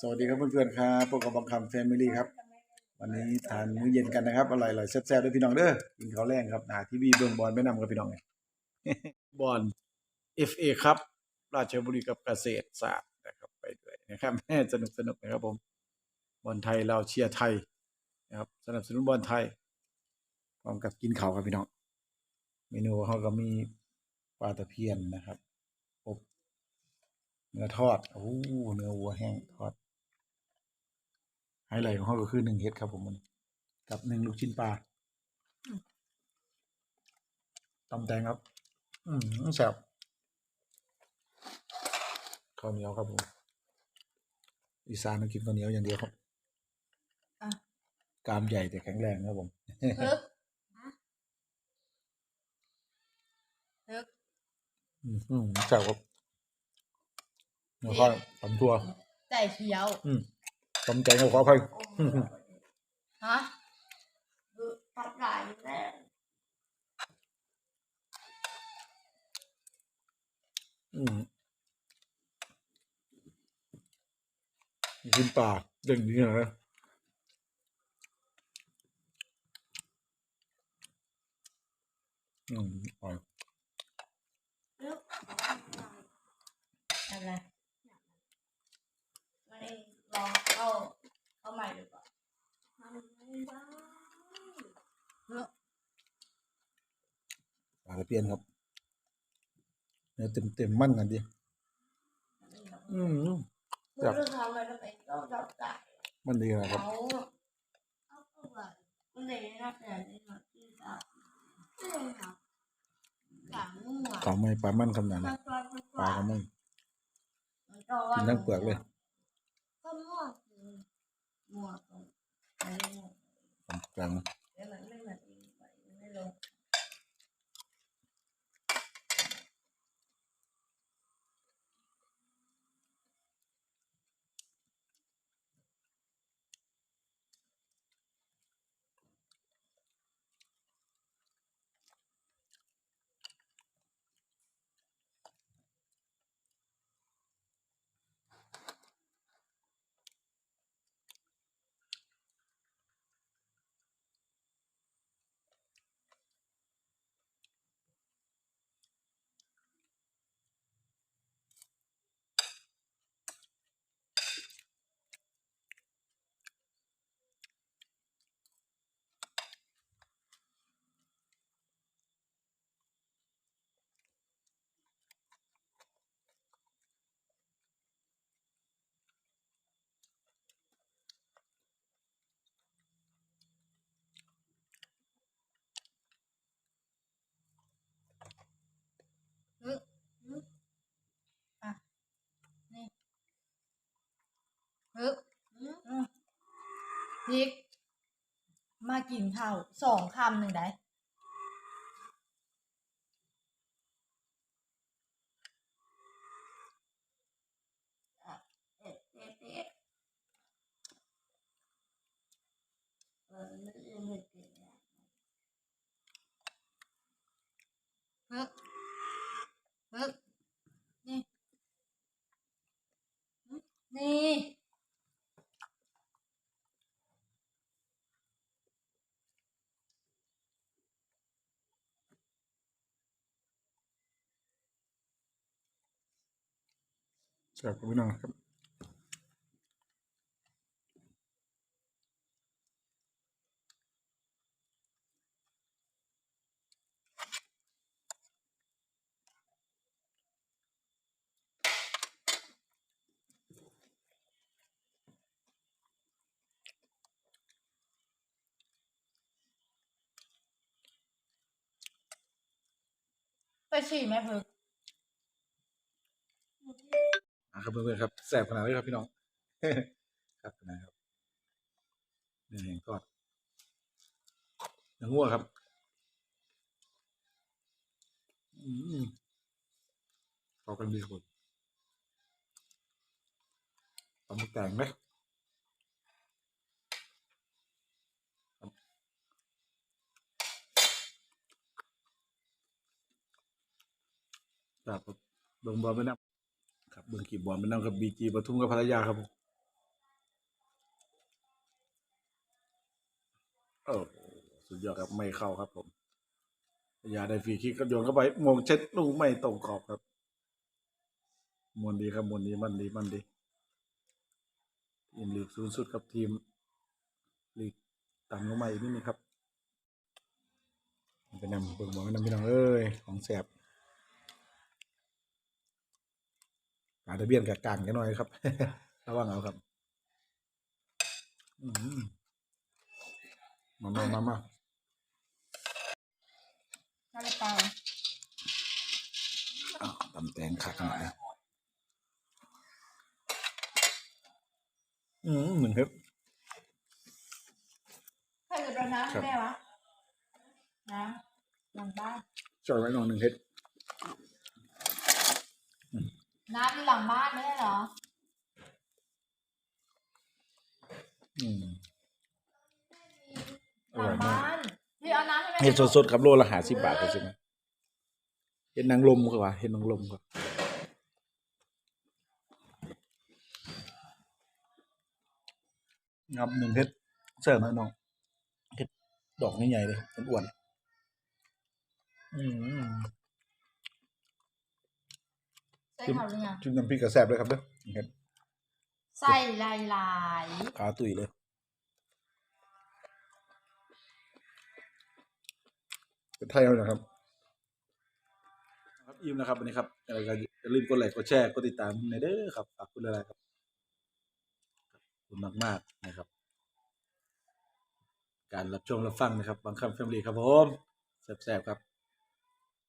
สวัสดีครับเพื่อนๆครับพวกกับบังคำแฟมิลี่ครับ วันนี้ทานมื้อเย็นกันนะครับอร่อยๆแซ่บๆด้วยพี่น้องเด้อกินข้าวแรงครับหนาทีวีเบิ่งบอลไปนำกับพี่น้องไงบอล FA ครับ ราชบุรีกับเกษตรศาสตร์นะครับไปด้วยนะครับสนุกสนุกนะครับผมบอลไทยเราเชียร์ไทยนะครับสนับสนุนบอลไทยพร้อมกับกินข้าวครับพี่น้องเมนูเขาก็มีปลาตะเพียนนะครับอบเนื้อทอดโอ้เนื้อวัวแห้งทอด ไฮไลท์ของเขาก็คือหนึ่งเฮ็ดครับผมมันกับหนึ่งลูกชิ้นปลาตำแตงครับ อืมแซ่บข้าวเหนียวครับผมอีสานต้องกินข้าวเหนียวอย่างเดียวครับอะ กรามใหญ่แต่แข็งแรงครับผม ฮึบฮึบอืมอืมแซ่บครับเนื้อข้าวตำทั่วใจเขียว อืม ตำแตงกับขออภัยอืมอืมฮะตัดหลายแล้วอืมลูกชิ้นปลาเด้งดีนะอืมอร่อยแล้วอะไร ไม่ลองเข้าเข้าใหม่ดีกว่าทำไม่ได้ ป ลาตะเพียนครับเนื้อเต็มเต็มๆมั่นกันดีอืมเพื่อจับมันดีนะครับขาเอไปมันเลยน่ามั่วปลาไม่ปลามันคำนั้นปลานะปลาปลากระมันกินทั้งเปลือกเลยกลาง แล้วมันไม่เหมือนอีกไปไม่ลง ฮึบฮึบอะ นี่ ฮึบอืมพริก มากินข้าวสองคำหนึ่งได้ เอ็ดเอ็ดเอ็ดเออไม่ได้ไม่เก่งนะ ฮึบฮึบนี่ฮึบนี่ แซ่บกับพี่น้องครับไปฉี่ไหมพึก อะครับเพื่อนๆครับแซ่บขนาดนี้ครับพี่น้องครับนะครับเนื้อแห้งทอดเนื้องัวครับอืมเข้ากันดีคนตำมะแต่งไหมครับครับเบิ่งบอลไปนำับเบิ้งกีบบอลไปนั่งกับบีจีปทุมกับภรรยาครับผมโอ้สุดยอดครับไม่เข้าครับผมภรรยาได้ฟรีคิกก็โยนเข้าไปมงเช็ดลูกไม่ตรงกรอบครับมวนดีครับมวนดีมันดีมันดีทีมลีกสูงสุดกับทีมลีกต่ำลงมาอีกนิดนึงครับไปนำเบิ่งบอกไปนำพี่น้องเอ้ยของแสบ ปลาตะเบียนกับกลางกันหน่อยครับ ระวังเอาครับอืมมามามามาซาลาเปาอ้าวตำแตงคักขนาดนี้อืมหนึ่งครับใครจะเป็นน้ำครับแม่วะน้ำหลังบ้านจอยไว้หน่อยหนึ่งเฮ็ด น้ำอยู่หลังบ้านไม่ใช่เหรอ อืม อหลัร่องยมาก บ้านพี่เอาน้ำให้แม่เฮ็ดสดๆครับโลละหาสิบบาทใช่ไหมเฮ็ดนางลมครับว่าเฮ็ดนางลมครับงับหนึ่งเฮ็ดเสิร์ฟให้น้องเฮ็ดดอกใหญ่ๆเลยอ้วนๆอืม ใส่เขาหรือยังจิ้มน้ำพริกกระแซ่บเลยครับเด้อนี่ครับใส่ลายลายขาตุยเลยเป็นไทยเอานะครับครับอิ่มนะครับวันนี้ครับอะไรก็อย่าลืมกดไลค์กดแชร์กดติดตามในเด้อครับฝากคุณอะไรครับขอบคุณมากๆนะครับ การรับชมรับฟังนะครับบางคำแฟมิลี่ครับผมแซ่บๆครับ